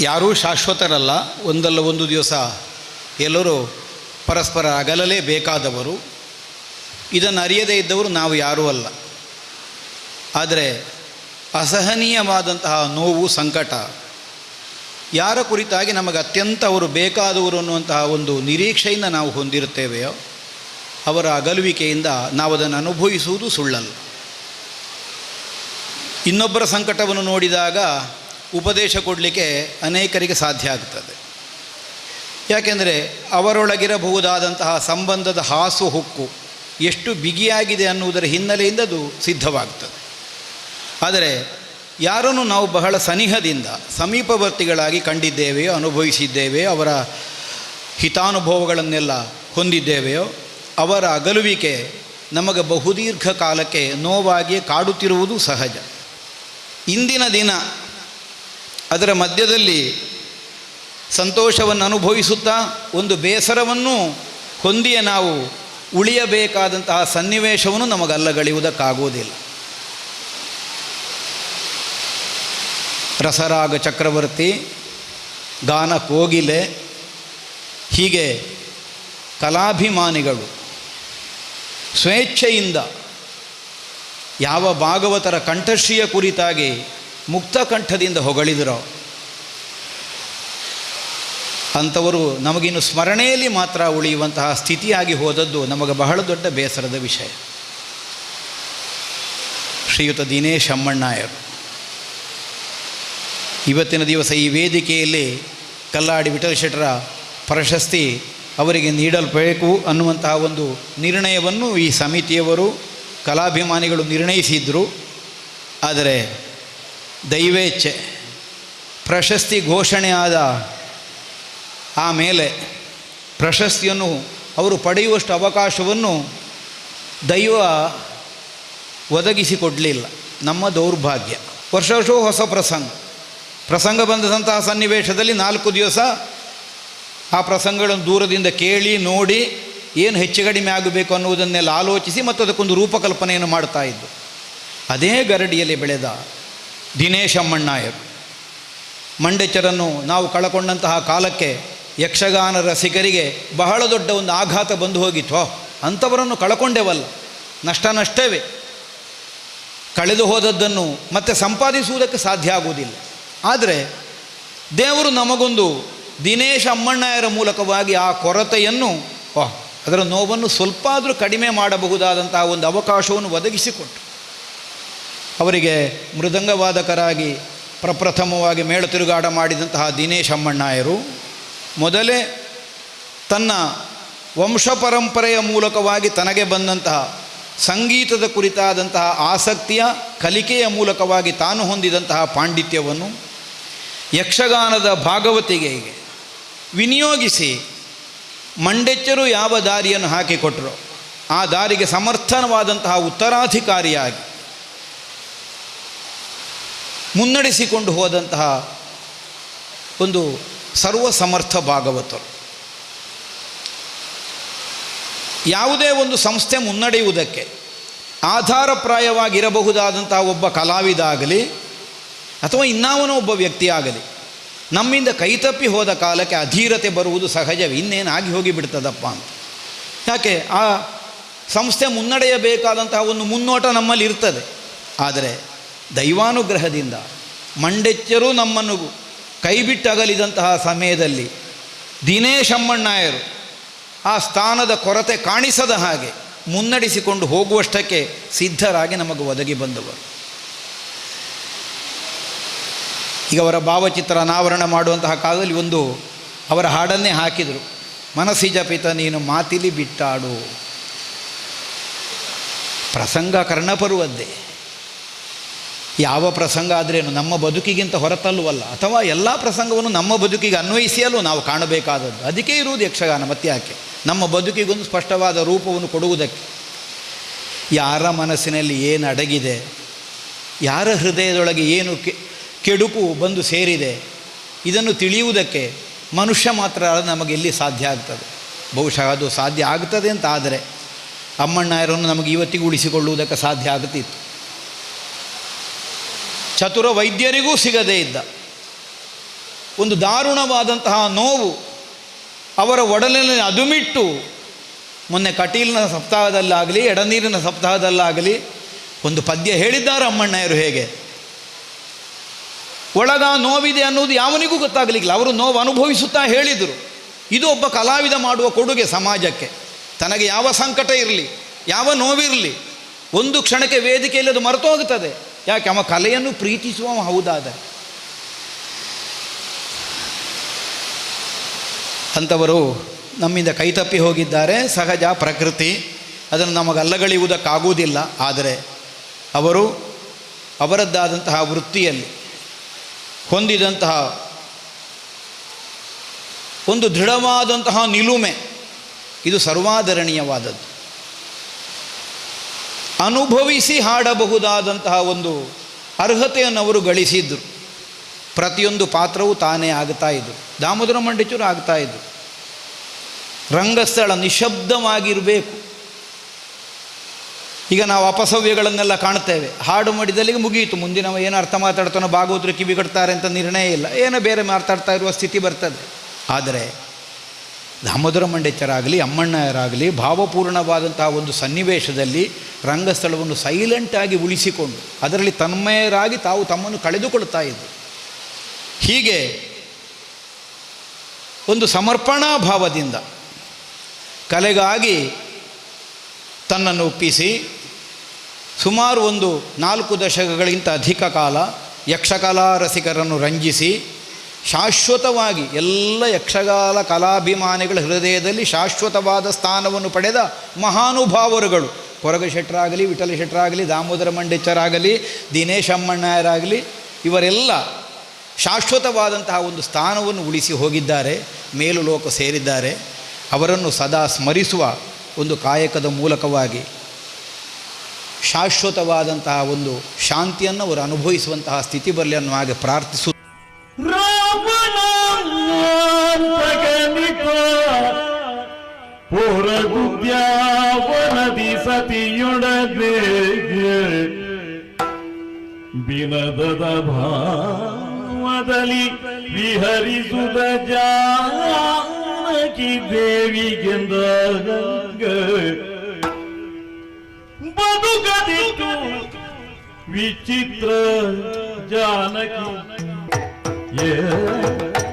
ಯಾರೂ ಶಾಶ್ವತರಲ್ಲ. ಒಂದಲ್ಲ ಒಂದು ದಿವಸ ಎಲ್ಲರೂ ಪರಸ್ಪರ ಅಗಲಲೇ ಬೇಕಾದವರು ಇದನ್ನು ಅರಿಯದೇ ಇದ್ದವರು ನಾವು ಯಾರೂ ಅಲ್ಲ. ಆದರೆ ಅಸಹನೀಯವಾದಂತಹ ನೋವು, ಸಂಕಟ, ಯಾರ ಕುರಿತಾಗಿ ನಮಗೆ ಅತ್ಯಂತ ಅವರು ಬೇಕಾದವರು ಅನ್ನುವಂತಹ ಒಂದು ನಿರೀಕ್ಷೆಯಿಂದ ನಾವು ಹೊಂದಿರುತ್ತೇವೆಯೋ, ಅವರ ಅಗಲುವಿಕೆಯಿಂದ ನಾವು ಅದನ್ನು ಅನುಭವಿಸುವುದು ಸುಳ್ಳಲ್ಲ. ಇನ್ನೊಬ್ಬರ ಸಂಕಟವನ್ನು ನೋಡಿದಾಗ ಉಪದೇಶ ಕೊಡಲಿಕ್ಕೆ ಅನೇಕರಿಗೆ ಸಾಧ್ಯ ಆಗ್ತದೆ. ಯಾಕೆಂದರೆ ಅವರೊಳಗಿರಬಹುದಾದಂತಹ ಸಂಬಂಧದ ಹಾಸು ಹುಕ್ಕು ಎಷ್ಟು ಬಿಗಿಯಾಗಿದೆ ಅನ್ನುವುದರ ಹಿನ್ನೆಲೆಯಿಂದ ಅದು ಸಿದ್ಧವಾಗ್ತದೆ. ಆದರೆ ಯಾರನ್ನು ನಾವು ಬಹಳ ಸನಿಹದಿಂದ ಸಮೀಪವರ್ತಿಗಳಾಗಿ ಕಂಡಿದ್ದೇವೆಯೋ, ಅನುಭವಿಸಿದ್ದೇವೆಯೋ, ಅವರ ಹಿತಾನುಭವಗಳನ್ನೆಲ್ಲ ಹೊಂದಿದ್ದೇವೆಯೋ, ಅವರ ಅಗಲುವಿಕೆ ನಮಗೆ ಬಹುದೀರ್ಘ ಕಾಲಕ್ಕೆ ನೋವಾಗಿ ಕಾಡುತ್ತಿರುವುದು ಸಹಜ. ಇಂದಿನ ದಿನ ಅದರ ಮಧ್ಯದಲ್ಲಿ ಸಂತೋಷವನ್ನು ಅನುಭವಿಸುತ್ತಾ ಒಂದು ಬೇಸರವನ್ನು ಹೊಂದಿಯ ನಾವು ಉಳಿಯಬೇಕಾದಂತಹ ಸನ್ನಿವೇಶವನ್ನು ನಮಗಲ್ಲಗಳೆಯುವುದಕ್ಕಾಗುವುದಿಲ್ಲ. ರಸರಾಗ ಚಕ್ರವರ್ತಿ, ಗಾನ ಕೋಗಿಲೆ, ಹೀಗೆ ಕಲಾಭಿಮಾನಿಗಳು ಸ್ವೇಚ್ಛೆಯಿಂದ ಯಾವ ಭಾಗವತರ ಕಂಠಶ್ರೀಯ ಕುರಿತಾಗಿ ಮುಕ್ತ ಕಂಠದಿಂದ ಹೊಗಳಿದರೋ ಅಂಥವರು ನಮಗಿನ್ನು ಸ್ಮರಣೆಯಲ್ಲಿ ಮಾತ್ರ ಉಳಿಯುವಂತಹ ಸ್ಥಿತಿಯಾಗಿ ಹೋದದ್ದು ನಮಗೆ ಬಹಳ ದೊಡ್ಡ ಬೇಸರದ ವಿಷಯ. ಶ್ರೀಯುತ ದಿನೇಶ್ ಅಮ್ಮಣ್ಣಾಯರು ಇವತ್ತಿನ ದಿವಸ ಈ ವೇದಿಕೆಯಲ್ಲಿ ಕಲ್ಲಾಡಿ ವಿಠಲ ಶೆಟ್ಟರ ಪ್ರಶಸ್ತಿ ಅವರಿಗೆ ನೀಡಲ್ಬೇಕು ಅನ್ನುವಂತಹ ಒಂದು ನಿರ್ಣಯವನ್ನು ಈ ಸಮಿತಿಯವರು ಕಲಾಭಿಮಾನಿಗಳು ನಿರ್ಣಯಿಸಿದ್ದರು ಆದರೆ ದೈವೇಚ್ಛೆ, ಪ್ರಶಸ್ತಿ ಘೋಷಣೆ ಆದ ಆಮೇಲೆ ಪ್ರಶಸ್ತಿಯನ್ನು ಅವರು ಪಡೆಯುವಷ್ಟು ಅವಕಾಶವನ್ನು ದೈವ ಒದಗಿಸಿಕೊಡಲಿಲ್ಲ. ನಮ್ಮ ದೌರ್ಭಾಗ್ಯ. ವರ್ಷ ವರ್ಷವೂ ಹೊಸ ಪ್ರಸಂಗ. ಪ್ರಸಂಗ ಬಂದಂತಹ ಸನ್ನಿವೇಶದಲ್ಲಿ ನಾಲ್ಕು ದಿವಸ ಆ ಪ್ರಸಂಗಗಳನ್ನು ದೂರದಿಂದ ಕೇಳಿ, ನೋಡಿ ಏನು ಹೆಚ್ಚು ಕಡಿಮೆ ಆಗಬೇಕು ಅನ್ನುವುದನ್ನೆಲ್ಲ ಆಲೋಚಿಸಿ ಮತ್ತು ಅದಕ್ಕೊಂದು ರೂಪಕಲ್ಪನೆಯನ್ನು ಮಾಡ್ತಾ ಇದ್ದು. ಅದೇ ಗರಡಿಯಲ್ಲಿ ಬೆಳೆದ ದಿನೇಶ್ ಅಮ್ಮಣ್ಣಾಯರು ಮಂಡೆಚರನ್ನು ನಾವು ಕಳಕೊಂಡಂತಹ ಕಾಲಕ್ಕೆ ಯಕ್ಷಗಾನ ರಸಿಕರಿಗೆ ಬಹಳ ದೊಡ್ಡ ಒಂದು ಆಘಾತ ಬಂದು ಹೋಗಿತ್ತು ಅಂಥವರನ್ನು ಕಳಕೊಂಡೆವಲ್ಲ. ನಷ್ಟ ನಷ್ಟವೇ. ಕಳೆದು ಹೋದದ್ದನ್ನು ಮತ್ತೆ ಸಂಪಾದಿಸುವುದಕ್ಕೆ ಸಾಧ್ಯ ಆಗುವುದಿಲ್ಲ. ಆದರೆ ದೇವರು ನಮಗೊಂದು ದಿನೇಶ್ ಅಮ್ಮಣ್ಣಯರ ಮೂಲಕವಾಗಿ ಆ ಕೊರತೆಯನ್ನು ಅದರ ನೋವನ್ನು ಸ್ವಲ್ಪ ಆದರೂ ಕಡಿಮೆ ಮಾಡಬಹುದಾದಂತಹ ಒಂದು ಅವಕಾಶವನ್ನು ಒದಗಿಸಿಕೊಟ್ಟು ಅವರಿಗೆ ಮೃದಂಗವಾದಕರಾಗಿ ಪ್ರಪ್ರಥಮವಾಗಿ ಮೇಳ ತಿರುಗಾಟ ಮಾಡಿದಂತಹ ದಿನೇಶ್ ಅಮ್ಮಣ್ಣಾಯರು ಮೊದಲೇ ತನ್ನ ವಂಶ ಪರಂಪರೆಯ ಮೂಲಕವಾಗಿ ತನಗೆ ಬಂದಂತಹ ಸಂಗೀತದ ಕುರಿತಾದಂತಹ ಆಸಕ್ತಿಯ ಕಲಿಕೆಯ ಮೂಲಕವಾಗಿ ತಾನು ಹೊಂದಿದಂತಹ ಪಾಂಡಿತ್ಯವನ್ನು ಯಕ್ಷಗಾನದ ಭಾಗವತಿಗೆ ವಿನಿಯೋಗಿಸಿ ಮಂಡೆಚ್ಚರು ಯಾವ ದಾರಿಯನ್ನು ಹಾಕಿಕೊಟ್ಟರು ಆ ದಾರಿಗೆ ಸಮರ್ಥನವಾದಂತಹ ಉತ್ತರಾಧಿಕಾರಿಯಾಗಿ ಮುನ್ನಡೆಸಿಕೊಂಡು ಹೋದಂತಹ ಒಂದು ಸರ್ವಸಮರ್ಥ ಭಾಗವತರು. ಯಾವುದೇ ಒಂದು ಸಂಸ್ಥೆ ಮುನ್ನಡೆಯುವುದಕ್ಕೆ ಆಧಾರಪ್ರಾಯವಾಗಿರಬಹುದಾದಂತಹ ಒಬ್ಬ ಕಲಾವಿದ ಆಗಲಿ ಅಥವಾ ಇನ್ನಾವನೋ ಒಬ್ಬ ವ್ಯಕ್ತಿಯಾಗಲಿ, ನಮ್ಮಿಂದ ಕೈತಪ್ಪಿ ಹೋದ ಕಾಲಕ್ಕೆ ಅಧೀರತೆ ಬರುವುದು ಸಹಜವೇ, ಇನ್ನೇನು ಆಗಿ ಹೋಗಿ ಅಂತ. ಯಾಕೆ? ಆ ಸಂಸ್ಥೆ ಮುನ್ನಡೆಯಬೇಕಾದಂತಹ ಒಂದು ಮುನ್ನೋಟ ನಮ್ಮಲ್ಲಿ ಇರ್ತದೆ. ಆದರೆ ದೈವಾನುಗ್ರಹದಿಂದ ಮಂಡೆಚ್ಚರೂ ನಮ್ಮನ್ನು ಕೈಬಿಟ್ಟಗಲಿದಂತಹ ಸಮಯದಲ್ಲಿ ದಿನೇಶ್ ಅಮ್ಮಣ್ಣಾಯರು ಆ ಸ್ಥಾನದ ಕೊರತೆ ಕಾಣಿಸದ ಹಾಗೆ ಮುನ್ನಡೆಸಿಕೊಂಡು ಹೋಗುವಷ್ಟಕ್ಕೆ ಸಿದ್ಧರಾಗಿ ನಮಗೆ ಒದಗಿ ಬಂದವರು. ಈಗ ಅವರ ಭಾವಚಿತ್ರ ಅನಾವರಣ ಮಾಡುವಂತಹ ಕಾಲದಲ್ಲಿ ಒಂದು ಅವರ ಹಾಡನ್ನೇ ಹಾಕಿದರು ಮನಸ್ಸಿಜ ಪಿತ ನೀನು ಮಾತಿಲಿ ಬಿಟ್ಟಾಡು. ಪ್ರಸಂಗ ಕರ್ಣಪರುವದ್ದೇ ಯಾವ ಪ್ರಸಂಗ ಆದ್ರೇನು ನಮ್ಮ ಬದುಕಿಗಿಂತ ಹೊರತಲ್ಲುವಲ್ಲ, ಅಥವಾ ಎಲ್ಲ ಪ್ರಸಂಗವನ್ನು ನಮ್ಮ ಬದುಕಿಗೆ ಅನ್ವಯಿಸಿಯಲು ನಾವು ಕಾಣಬೇಕಾದದ್ದು. ಅದಕ್ಕೆ ಇರುವುದು ಯಕ್ಷಗಾನ, ಮತ್ತೆ ಯಾಕೆ? ನಮ್ಮ ಬದುಕಿಗೊಂದು ಸ್ಪಷ್ಟವಾದ ರೂಪವನ್ನು ಕೊಡುವುದಕ್ಕೆ. ಯಾರ ಮನಸ್ಸಿನಲ್ಲಿ ಏನು ಅಡಗಿದೆ, ಯಾರ ಹೃದಯದೊಳಗೆ ಏನು ಕೆಡುಕು ಬಂದು ಸೇರಿದೆ, ಇದನ್ನು ತಿಳಿಯುವುದಕ್ಕೆ ಮನುಷ್ಯ ಮಾತ್ರ ನಮಗೆ ಇಲ್ಲಿ ಸಾಧ್ಯ ಆಗ್ತದೆ. ಬಹುಶಃ ಅದು ಸಾಧ್ಯ ಆಗ್ತದೆ ಅಂತ ಆದರೆ ಅಮ್ಮಣ್ಣಾಯರನ್ನು ನಮಗೆ ಇವತ್ತಿಗೂ ಉಳಿಸಿಕೊಳ್ಳುವುದಕ್ಕೆ ಸಾಧ್ಯ ಆಗುತ್ತಿತ್ತು ಚತುರ ವೈದ್ಯರಿಗೂ ಸಿಗದೇ ಇದ್ದ. ಒಂದು ದಾರುಣವಾದಂತಹ ನೋವು ಅವರ ಒಡಲಿನಲ್ಲಿ ಅದುಮಿಟ್ಟು, ಮೊನ್ನೆ ಕಟೀಲಿನ ಸಪ್ತಾಹದಲ್ಲಾಗಲಿ, ಎಡನೀರಿನ ಸಪ್ತಾಹದಲ್ಲಾಗಲಿ ಒಂದು ಪದ್ಯ ಹೇಳಿದ್ದಾರೆ ಅಮ್ಮಣ್ಣಯ್ಯರು ಹೇಗೆ? ಒಳಗ ನೋವಿದೆ ಅನ್ನೋದು ಯಾವನಿಗೂ ಗೊತ್ತಾಗಲಿಕ್ಕಿಲ್ಲ. ಅವರು ನೋವು ಅನುಭವಿಸುತ್ತಾ ಹೇಳಿದರು. ಇದು ಒಬ್ಬ ಕಲಾವಿದ ಮಾಡುವ ಕೊಡುಗೆ ಸಮಾಜಕ್ಕೆ. ತನಗೆ ಯಾವ ಸಂಕಟ ಇರಲಿ, ಯಾವ ನೋವಿರಲಿ, ಒಂದು ಕ್ಷಣಕ್ಕೆ ವೇದಿಕೆಯಲ್ಲಿ ಅದು ಮರೆತು ಹೋಗುತ್ತದೆ ಯಾಕೆ ಅವ ಕಲೆಯನ್ನು ಪ್ರೀತಿಸುವ ಹೌದಾದ? ಅಂಥವರು ನಮ್ಮಿಂದ ಕೈತಪ್ಪಿ ಹೋಗಿದ್ದಾರೆ, ಸಹಜ ಪ್ರಕೃತಿ. ಅದನ್ನು ನಮಗೆ ಅಲ್ಲಗಳೆಯುವುದಕ್ಕಾಗುವುದಿಲ್ಲ. ಆದರೆ ಅವರು ಅವರದ್ದಾದಂತಹ ವೃತ್ತಿಯಲ್ಲಿ ಹೊಂದಿದಂತಹ ಒಂದು ದೃಢವಾದಂತಹ ನಿಲುಮೆ. ಇದು ಸರ್ವಾದರಣೀಯವಾದದ್ದು. ಅನುಭವಿಸಿ ಹಾಡಬಹುದಾದಂತಹ ಒಂದು ಅರ್ಹತೆಯನ್ನು ಅವರು ಗಳಿಸಿದ್ರು. ಪ್ರತಿಯೊಂದು ಪಾತ್ರವೂ ತಾನೇ ಆಗ್ತಾ ಇದ್ರು. ದಾಮೋದರ ಮಂಡಿಚೂರು ಆಗ್ತಾ ಇದ್ರು. ರಂಗಸ್ಥಳ ನಿಶಬ್ದವಾಗಿರಬೇಕು. ಈಗ ನಾವು ಅಪಸವ್ಯಗಳನ್ನೆಲ್ಲ ಕಾಣ್ತೇವೆ ಹಾಡು ಮಾಡಿದಲ್ಲಿಗೆ ಮುಗಿಯಿತು ಮುಂದಿನ ಏನು ಅರ್ಥ ಮಾತಾಡ್ತಾನೋ ಭಾಗವತರು ಕಿವಿ ಕಟ್ತಾರೆ ಅಂತ ನಿರ್ಣಯ ಇಲ್ಲ. ಏನೋ ಬೇರೆ ಮಾತಾಡ್ತಾ ಇರುವ ಸ್ಥಿತಿ ಬರ್ತದೆ. ಆದರೆ ದಾಮೋದರ ಮಂಡೇಚರಾಗಲಿ ಅಮ್ಮಣ್ಣಯರಾಗಲಿ ಭಾವಪೂರ್ಣವಾದಂತಹ ಒಂದು ಸನ್ನಿವೇಶದಲ್ಲಿ ರಂಗಸ್ಥಳವನ್ನು ಸೈಲೆಂಟಾಗಿ ಉಳಿಸಿಕೊಂಡು, ಅದರಲ್ಲಿ ತನ್ಮಯರಾಗಿ ತಾವು ತಮ್ಮನ್ನು ಕಳೆದುಕೊಳ್ತಾ ಇದ್ದರು. ಹೀಗೆ ಒಂದು ಸಮರ್ಪಣಾ ಭಾವದಿಂದ ಕಲೆಗಾಗಿ ತನ್ನನ್ನು ಒಪ್ಪಿಸಿ, ಸುಮಾರು ಒಂದು ನಾಲ್ಕು ದಶಕಗಳಿಗಿಂತ ಅಧಿಕ ಕಾಲ ಯಕ್ಷಕಲಾ ರಸಿಕರನ್ನು ರಂಜಿಸಿ ಶಾಶ್ವತವಾಗಿ ಎಲ್ಲ ಯಕ್ಷಗಾಲ ಕಲಾಭಿಮಾನಿಗಳ ಹೃದಯದಲ್ಲಿ ಶಾಶ್ವತವಾದ ಸ್ಥಾನವನ್ನು ಪಡೆದ ಮಹಾನುಭಾವರುಗಳು. ಕೊರಗ ಶೆಟ್ಟರಾಗಲಿ, ವಿಠಲ ಶೆಟ್ಟರಾಗಲಿ, ದಾಮೋದರ ಮಂಡಿಚರಾಗಲಿ, ದಿನೇಶ್ ಅಮ್ಮಣ್ಣಯರಾಗಲಿ ಇವರೆಲ್ಲ ಶಾಶ್ವತವಾದಂತಹ ಒಂದು ಸ್ಥಾನವನ್ನು ಉಳಿಸಿ ಹೋಗಿದ್ದಾರೆ, ಮೇಲು ಲೋಕ ಸೇರಿದ್ದಾರೆ. ಅವರನ್ನು ಸದಾ ಸ್ಮರಿಸುವ ಒಂದು ಕಾಯಕದ ಮೂಲಕವಾಗಿ ಶಾಶ್ವತವಾದಂತಹ ಒಂದು ಶಾಂತಿಯನ್ನು ಅವರು ಅನುಭವಿಸುವಂತಹ ಸ್ಥಿತಿ ಬರಲಿ ಅನ್ನುವ ಹಾಗೆ ಪ್ರಾರ್ಥಿಸು ಬಿನದದ ಭಾವದಲ್ಲಿ ವಿಹರಿಸುದ ಜಾನಕಿ ದೇವಿಗೆಂದ ಬದುಕದಿತ್ತು ವಿಚಿತ್ರ ಜಾನಕಿ ಹುದುಗಿಸೋತ